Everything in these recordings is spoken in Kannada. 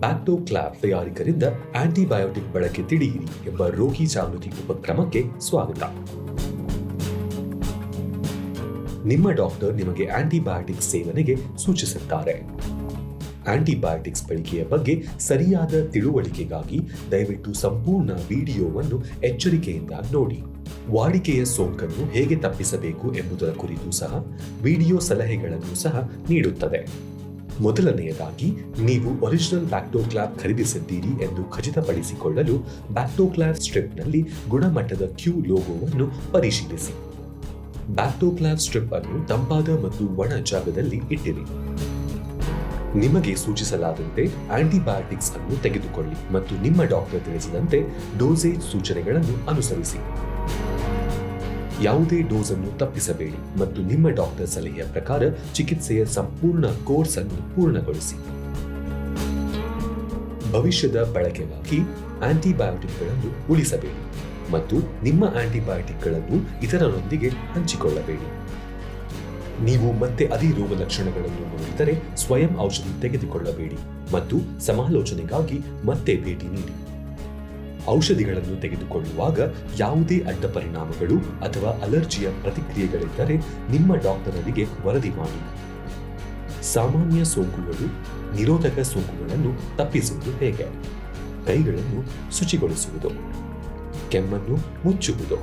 ಬ್ಯಾಕ್ಟೋಕ್ಲಾವ್ ತಯಾರಿಕರಿಂದ ಆಂಟಿಬಯೋಟಿಕ್ ಬಳಕೆ ತಿಳಿಯಿರಿ ಎಂಬ ರೋಗಿ ಜಾಗೃತಿ ಉಪಕ್ರಮಕ್ಕೆ ಸ್ವಾಗತ. ನಿಮ್ಮ ಡಾಕ್ಟರ್ ನಿಮಗೆ ಆಂಟಿಬಯೋಟಿಕ್ ಸೇವನೆಗೆ ಸೂಚಿಸುತ್ತಾರೆ. ಆಂಟಿಬಯೋಟಿಕ್ಸ್ ಬಳಕೆಯ ಬಗ್ಗೆ ಸರಿಯಾದ ತಿಳುವಳಿಕೆಗಾಗಿ ದಯವಿಟ್ಟು ಸಂಪೂರ್ಣ ವಿಡಿಯೋವನ್ನು ಎಚ್ಚರಿಕೆಯಿಂದ ನೋಡಿ. ವಾಡಿಕೆಯ ಸೋಂಕನ್ನು ಹೇಗೆ ತಪ್ಪಿಸಬೇಕು ಎಂಬುದರ ಕುರಿತು ಸಹ ವಿಡಿಯೋ ಸಲಹೆಗಳನ್ನು ಸಹ ನೀಡುತ್ತದೆ. ಮೊದಲನೆಯದಾಗಿ, ನೀವು ಒರಿಜಿನಲ್ ಬ್ಯಾಕ್ಟೋಕ್ಲಾವ್ ಖರೀದಿಸಿದ್ದೀರಿ ಎಂದು ಖಚಿತಪಡಿಸಿಕೊಳ್ಳಲು ಬ್ಯಾಕ್ಟೋಕ್ಲಾವ್ ಸ್ಟ್ರಿಪ್ನಲ್ಲಿ ಗುಣಮಟ್ಟದ ಕ್ಯೂ ಲೋಗೋವನ್ನು ಪರಿಶೀಲಿಸಿ. ಬ್ಯಾಕ್ಟೋಕ್ಲಾವ್ ಸ್ಟ್ರಿಪ್ ಅನ್ನು ತಂಪಾದ ಮತ್ತು ಒಣ ಜಾಗದಲ್ಲಿ ಇಟ್ಟಿರಿ. ನಿಮಗೆ ಸೂಚಿಸಲಾದಂತೆ ಆಂಟಿಬಯೋಟಿಕ್ಸ್ ಅನ್ನು ತೆಗೆದುಕೊಳ್ಳಿ ಮತ್ತು ನಿಮ್ಮ ಡಾಕ್ಟರ್ ತಿಳಿಸಿದಂತೆ ಡೋಸೇಜ್ ಸೂಚನೆಗಳನ್ನು ಅನುಸರಿಸಿ. ಯಾವುದೇ ಡೋಸ್ ಅನ್ನು ತಪ್ಪಿಸಬೇಡಿ ಮತ್ತು ನಿಮ್ಮ ಡಾಕ್ಟರ್ ಸಲಹೆಯ ಪ್ರಕಾರ ಚಿಕಿತ್ಸೆಯ ಸಂಪೂರ್ಣ ಕೋರ್ಸ್ ಅನ್ನು ಪೂರ್ಣಗೊಳಿಸಿ. ಭವಿಷ್ಯದ ಬಳಕೆಗಾಗಿ ಆಂಟಿಬಯೋಟಿಕ್ಗಳನ್ನು ಉಳಿಸಬೇಡಿ ಮತ್ತು ನಿಮ್ಮ ಆಂಟಿಬಯೋಟಿಕ್ಗಳನ್ನು ಇತರರೊಂದಿಗೆ ಹಂಚಿಕೊಳ್ಳಬೇಡಿ. ನೀವು ಮತ್ತೆ ಅದೇ ರೋಗ ಲಕ್ಷಣಗಳನ್ನು ನೋಡಿದರೆ ಸ್ವಯಂ ಔಷಧಿ ತೆಗೆದುಕೊಳ್ಳಬೇಡಿ ಮತ್ತು ಸಮಾಲೋಚನೆಗಾಗಿ ಮತ್ತೆ ಭೇಟಿ ನೀಡಿ. ಔಷಧಿಗಳನ್ನು ತೆಗೆದುಕೊಳ್ಳುವಾಗ ಯಾವುದೇ ಅಡ್ಡ ಪರಿಣಾಮಗಳು ಅಥವಾ ಅಲರ್ಜಿಯ ಪ್ರತಿಕ್ರಿಯೆಗಳಿದ್ದರೆ ನಿಮ್ಮ ಡಾಕ್ಟರರಿಗೆ ವರದಿ ಮಾಡಿ. ಸಾಮಾನ್ಯ ಸೋಂಕುಗಳು, ನಿರೋಧಕ ಸೋಂಕುಗಳನ್ನು ತಪ್ಪಿಸುವುದು ಹೇಗೆ? ಕೈಗಳನ್ನು ಶುಚಿಗೊಳಿಸುವುದು, ಕೆಮ್ಮನ್ನು ಮುಚ್ಚುವುದು,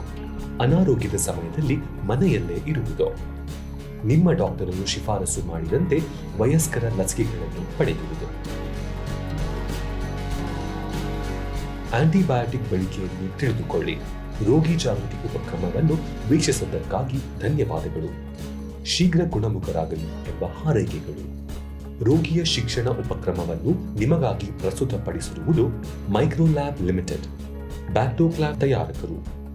ಅನಾರೋಗ್ಯದ ಸಮಯದಲ್ಲಿ ಮನೆಯಲ್ಲೇ ಇರುವುದು. ನಿಮ್ಮ ಡಾಕ್ಟರನ್ನು ಶಿಫಾರಸು ಮಾಡಿದಂತೆ ವಯಸ್ಕರ ಲಸಿಕೆಗಳನ್ನು ಪಡೆಯುವುದು. ಆಂಟಿಬಯೋಟಿಕ್ ಬಳಕೆಯನ್ನು ತಿಳಿದುಕೊಳ್ಳಿ. ರೋಗಿ ಜಾಗೃತಿ ಉಪಕ್ರಮವನ್ನು ವೀಕ್ಷಿಸಿದ್ದಕ್ಕಾಗಿ ಧನ್ಯವಾದಗಳು. ಶೀಘ್ರ ಗುಣಮುಖರಾಗಲಿ ಎಂಬ ಹಾರೈಕೆಗಳು. ರೋಗಿಯ ಶಿಕ್ಷಣ ಉಪಕ್ರಮವನ್ನು ನಿಮಗಾಗಿ ಪ್ರಸ್ತುತಪಡಿಸಿರುವುದು ಮೈಕ್ರೋಲ್ಯಾಬ್ ಲಿಮಿಟೆಡ್. ಬ್ಯಾಕ್ಟೋಕ್ಲಾಬ್ ತಯಾರಕರು.